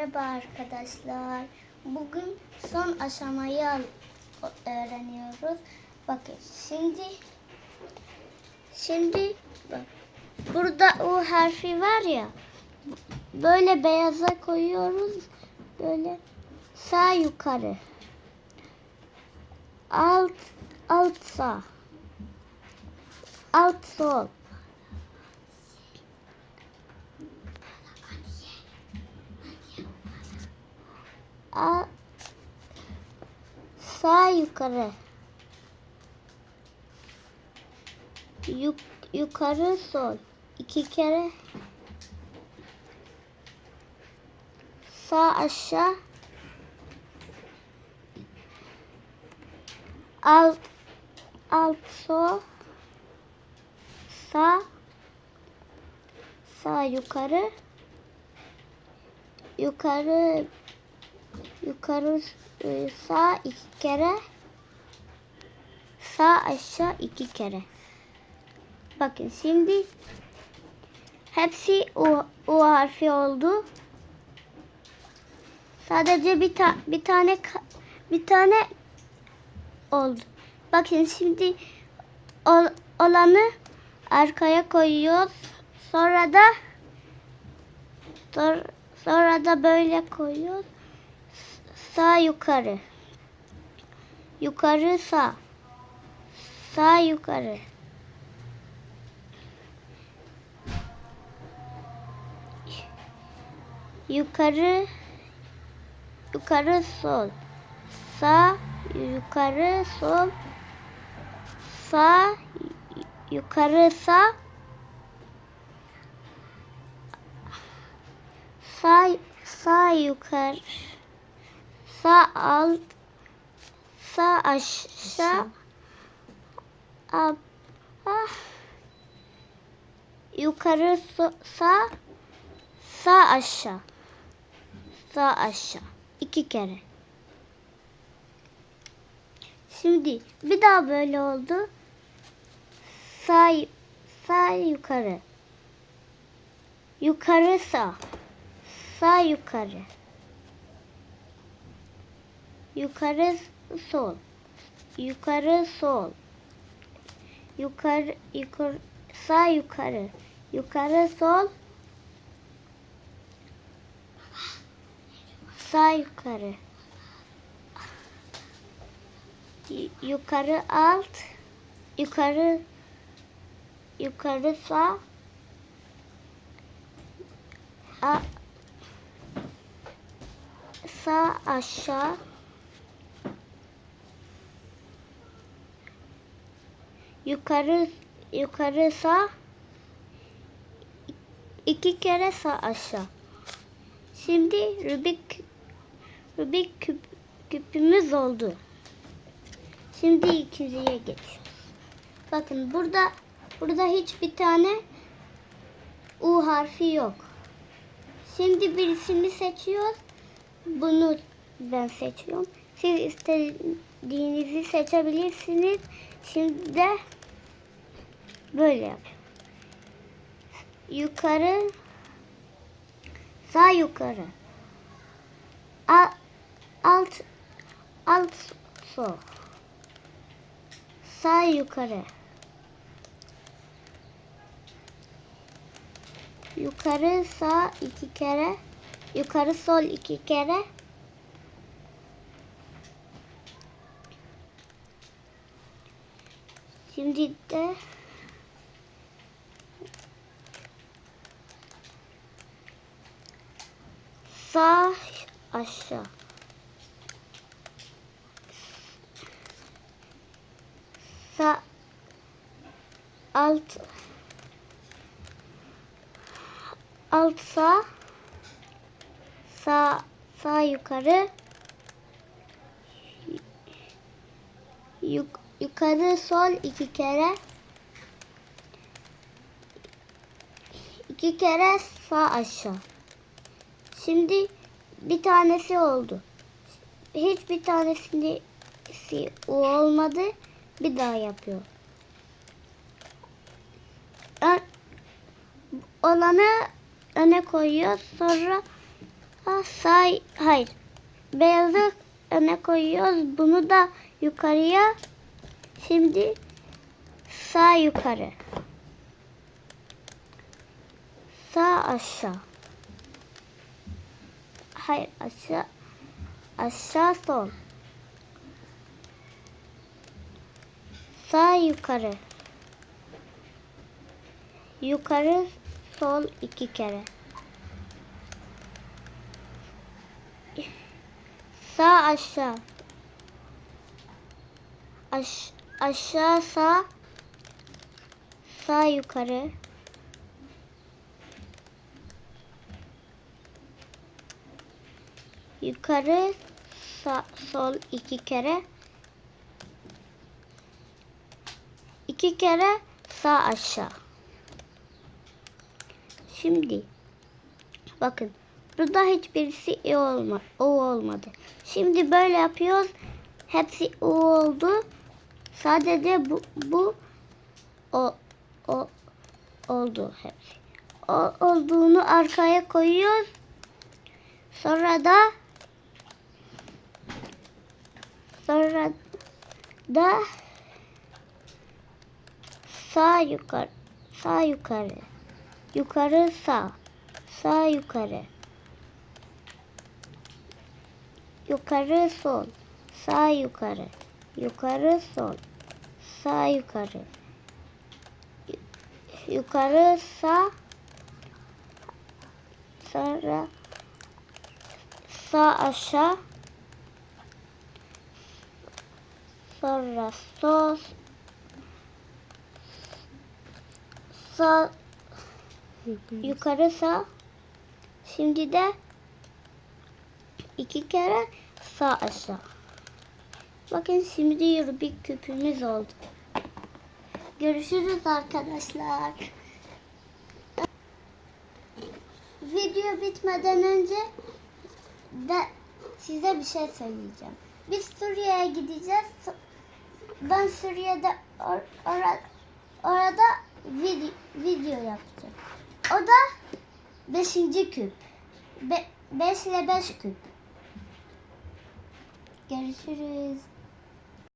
Merhaba arkadaşlar. Bugün son aşamayı öğreniyoruz. Bakın şimdi şimdi bak, burada U harfi var ya böyle beyaza koyuyoruz. Böyle sağ yukarı. Alt alt sağ. Alt sol. A sağ yukarı. Yuk, yukarı sol. İki kere. Sağ aşağı. Alt alt sol. Sağ sağ yukarı. Yukarı yukarı e, sağ iki kere sağ aşağı iki kere. Bakın şimdi hepsi U, U harfi oldu. Sadece bir ta, bir tane bir tane oldu. Bakın şimdi ol, olanı arkaya koyuyoruz. Sonra da sonra da böyle koyuyoruz sağ yukarı. Yukarı sağ. Sağ yukarı. Yukarı yukarı sol. Sağ yukarı sol. Sağ yukarı sağ. Sağ sağ yukarı sağ alt sağ aşağı. Ah, yukarı so- sağ sağ aşağı. Sağ aşağı. İki kere. Şimdi bir daha böyle oldu. Sağ sağ yukarı. Yukarı sağ. Sağ yukarı yukarı sol. Yukarı sol. Yukarı yukarı sağ yukarı. Yukarı sol. Sağ yukarı. Yukarı alt. Yukarı yukarı sağ. A- sağ aşağı yukarı yukarı sağ iki kere sağ aşağı. Şimdi Rubik Rubik küp, küpümüz oldu. Şimdi ikinciye geçiyoruz. Bakın burada burada hiçbir tane U harfi yok. Şimdi birisini seçiyoruz. Bunu ben seçiyorum. Siz istediğinizi seçebilirsiniz. Şimdi de böyle yap. Yukarı sağ yukarı. Alt alt alt sol. Sağ yukarı. Yukarı sağ iki kere. Yukarı sol iki kere. Şimdi de sağ aşağı. Sağ alt. Alt sağ. Sağ sağ yukarı. Yuk, yukarı sol iki kere. İki kere sağ aşağı şimdi bir tanesi oldu hiçbir tanesinde o olmadı bir daha yapıyor Ön- olanı öne koyuyor sonra Ah, sağ, hayır. Beyazı öne koyuyoruz. Bunu da yukarıya. Şimdi sağ yukarı. Sağ aşağı. Hayır aşağı. Aşağı sol. Sağ yukarı. Yukarı sol iki kere. Sağ aşağı. Aş aşağı sağ. Sağ yukarı. Yukarı sağ, sol iki kere. İki kere sağ aşağı. Şimdi bakın burada hiçbirisi i olma, o olmadı. Şimdi böyle yapıyoruz. Hepsi o oldu. Sadece bu bu o o oldu hepsi. O olduğunu arkaya koyuyoruz. Sonra da sonra da sağ yukarı sağ yukarı yukarı sağ sağ yukarı yukarı sol sağ yukarı yukarı sol sağ yukarı Yu- yukarı sağ sonra sağ aşağı sonra sol sağ yukarı sağ şimdi de iki kere sağ aşağı. Bakın şimdi Rubik küpümüz oldu. Görüşürüz arkadaşlar. Video bitmeden önce de size bir şey söyleyeceğim. Biz Suriye'ye gideceğiz. Ben Suriye'de or- ora- orada video, video yapacağım. O da 5. küp. 5 ile 5 küp. Görüşürüz.